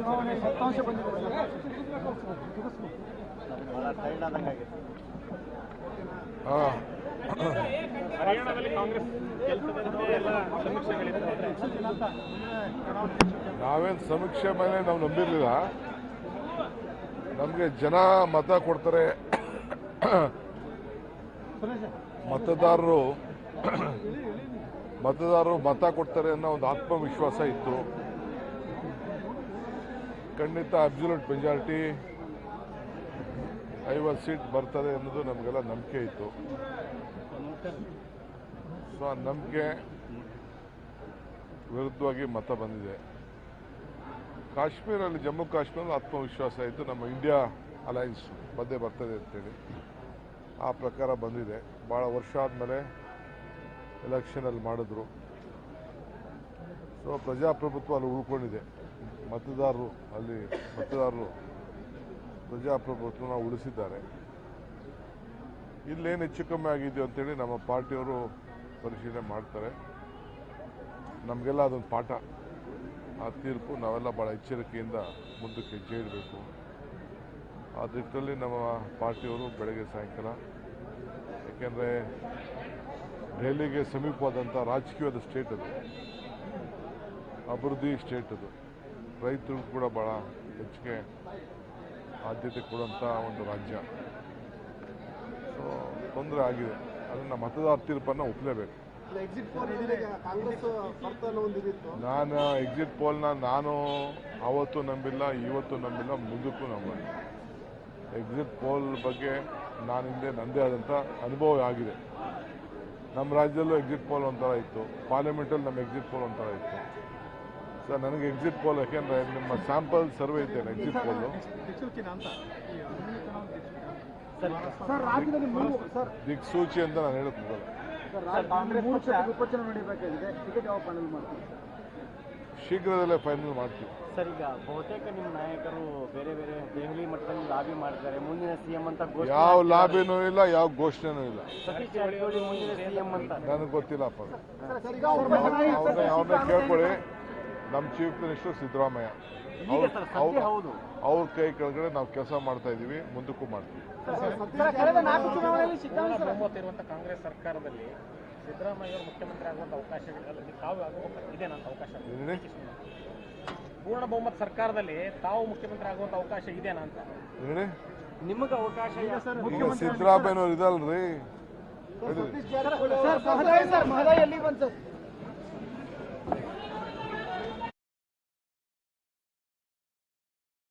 ಚುನಾವಣೆ ಬಂದಿದೆ ನಾವೇನು ಸಮೀಕ್ಷೆ ಮೇಲೆ ನಾವು ನಂಬಿರಲಿಲ್ಲ. ನಮಗೆ ಜನ ಮತ ಕೊಡ್ತಾರೆ. ಮತದಾರರು ಮತದಾರರು ಮತ ಕೊಡ್ತಾರೆ ಅನ್ನೋ ಒಂದು ಆತ್ಮವಿಶ್ವಾಸ ಇತ್ತು. ಖಂಡಿತ ಅಬ್ಸಲ್ಯೂಟ್ ಮೆಜಾರಿಟಿ ಐವತ್ತು ಸೀಟ್ ಬರ್ತದೆ ಅನ್ನೋದು ನಮಗೆಲ್ಲ ನಂಬಿಕೆ ಇತ್ತು. ಸೊ ಆ ನಂಬಿಕೆ ವಿರುದ್ಧವಾಗಿ ಮತ ಬಂದಿದೆ. ಕಾಶ್ಮೀರಲ್ಲಿ, ಜಮ್ಮು ಕಾಶ್ಮೀರ ಆತ್ಮವಿಶ್ವಾಸ ಇತ್ತು. ನಮ್ಮ ಇಂಡಿಯಾ ಅಲಯನ್ಸ್ ಮಧ್ಯೆ ಬರ್ತದೆ ಅಂತೇಳಿ ಆ ಪ್ರಕಾರ ಬಂದಿದೆ. ಭಾಳ ವರ್ಷ ಆದಮೇಲೆ ಎಲೆಕ್ಷನಲ್ಲಿ ಮಾಡಿದ್ರು. ಸೊ ಪ್ರಜಾಪ್ರಭುತ್ವ ಅಲ್ಲಿ ಉಳ್ಕೊಂಡಿದೆ. ಮತದಾರರು ಅಲ್ಲಿ ಮತದಾರರು ಪ್ರಜಾಪ್ರಭುತ್ವನ ಉಳಿಸಿದ್ದಾರೆ. ಇಲ್ಲೇನು ಹೆಚ್ಚು ಕಮ್ಮಿ ಆಗಿದೆಯೋ ಅಂತೇಳಿ ನಮ್ಮ ಪಾರ್ಟಿಯವರು ಪರಿಶೀಲನೆ ಮಾಡ್ತಾರೆ. ನಮಗೆಲ್ಲ ಅದೊಂದು ಪಾಠ. ಆ ತೀರ್ಪು ನಾವೆಲ್ಲ ಭಾಳ ಎಚ್ಚರಿಕೆಯಿಂದ ಮುಂದಕ್ಕೆ ಹೆಜ್ಜೆ ಇಡಬೇಕು ಆ ನಿಟ್ಟಿನಲ್ಲಿ ನಮ್ಮ ಪಾರ್ಟಿಯವರು ಬೆಳಗ್ಗೆ ಸಾಯಂಕಾಲ ಏಕೆಂದರೆ ದೆಹಲಿಗೆ ಸಮೀಪವಾದಂಥ ರಾಜಕೀಯದ ಸ್ಟೇಟ್ ಅದು. ಅಭಿವೃದ್ಧಿ ಸ್ಟೇಟ್ ಅದು. ರೈತರು ಕೂಡ ಭಾಳ ಹೆಚ್ಚಿಗೆ ಆದ್ಯತೆ ಕೊಡುವಂಥ ಒಂದು ರಾಜ್ಯ. ಸೊ ತೊಂದರೆ ಆಗಿದೆ. ಅದನ್ನು ಮತದಾರ ತೀರ್ಪನ್ನು ಒಪ್ಪಲೇಬೇಕು ನಾನು ಎಕ್ಸಿಟ್ ಪೋಲ್ನ ನಾನು ಅವತ್ತು ನಂಬಿಲ್ಲ ಇವತ್ತು ನಂಬಿಲ್ಲ ಮುಂದಕ್ಕೂ ನಂಬಲ್ಲ. ಎಕ್ಸಿಟ್ ಪೋಲ್ ಬಗ್ಗೆ ನಾನು ಹಿಂದೆ ನನ್ನದೇ ಆದಂಥ ಅನುಭವ ಆಗಿದೆ. ನಮ್ಮ ರಾಜ್ಯದಲ್ಲೂ ಎಕ್ಸಿಟ್ ಪೋಲ್ ಒಂಥರ ಇತ್ತು. ಪಾರ್ಲಿಮೆಂಟಲ್ಲಿ ನಮ್ಮ ಎಕ್ಸಿಟ್ ಪೋಲ್ ಒಂಥರ ಇತ್ತು. ಸರ್ ನನಗೆ ಎಕ್ಸಿಟ್ ಪೋಲ್ ಯಾಕೆಂದರೆ ನಿಮ್ಮ ಸ್ಯಾಂಪಲ್ ಸರ್ವೆ ಇದೆ ಎಕ್ಸಿಟ್ ಪೋಲು ದಿಕ್ಸೂಚಿನ ಅಂತ ಸರ್ ರಾಜ್ಯದಲ್ಲಿ ಮೂರು ಸರ್. ದಿಕ್ಸೂಚಿ ಅಂತ ನಾನು ಹೇಳಕ್ ಹೋಗಲ್ಲ ಸರ್ ರಾಜ್ಯದಲ್ಲಿ ಮೂರು ಕ್ಷೇತ್ರ ಉಪಚುನಾವಣೆ ಟಿಕೆಟ್ ಯಾವ ಫೈನಲ್ ಮಾಡ್ತೀವಿ ಶೀಘ್ರದಲ್ಲೇ ಫೈನಲ್ ಮಾಡ್ತೀವಿ. ಸರ್ ಈಗ ಬಹುತೇಕ ನಿಮ್ಮ ನಾಯಕರು ಬೇರೆ ಬೇರೆ ದೆಹಲಿ ಮಟ್ಟದಲ್ಲಿ ಲಾಬಿ ಮಾಡ್ತಾರೆ. ಮುಂದಿನ ಸಿಎಂ ಅಂತ ಘೋಷಣೆ ಯಾವ ಲಾಬಿನೂ ಇಲ್ಲ ಯಾವ ಘೋಷಣೆನೂ ಇಲ್ಲ. ಸತೀಶ್ ಜಾರಕಿಹೊಳಿ ಮುಂದಿನ ಸಿಎಂ ಅಂತ. ನನಗೆ ಗೊತ್ತಿಲ್ಲಪ್ಪ ಅವ್ರನ್ನ ಕೇಳ್ಕೊಳ್ಳಿ. ನಮ್ಮ ಚೀಫ್ ಮಿನಿಸ್ಟರ್ ಸಿದ್ದರಾಮಯ್ಯ ಅವ್ರ ಕೈ ಕೆಳಗಡೆ ನಾವು ಕೆಲಸ ಮಾಡ್ತಾ ಇದೀವಿ ಮುಂದಕ್ಕೂ ಮಾಡ್ತೀವಿ ಸರ್ ಕಳೆದ ನಾಲ್ಕು ಚುನಾವಣೆಯಲ್ಲಿ ಸಿದ್ದರಾಮಯ್ಯ ಬಹುಮತ ಇರುವಂತ ಕಾಂಗ್ರೆಸ್ ಸರ್ಕಾರದಲ್ಲಿ ಸಿದ್ದರಾಮಯ್ಯ ಅವರು ಮುಖ್ಯಮಂತ್ರಿ ಆಗುವಂತ ಅವಕಾಶಗಳಲ್ಲಿ ತಾವು ಇದೇನಂತ ಅವಕಾಶ? ಪೂರ್ಣ ಬಹುಮತ ಸರ್ಕಾರದಲ್ಲಿ ತಾವು ಮುಖ್ಯಮಂತ್ರಿ ಆಗುವಂತ ಅವಕಾಶ ಇದೇನಾ ಅಂತ ಹೇಳಿ ನಿಮಗೆ ಅವಕಾಶ ಈಗ ಸಿದ್ದರಾಮಯ್ಯನವ್ರು ಇದಲ್ರಿ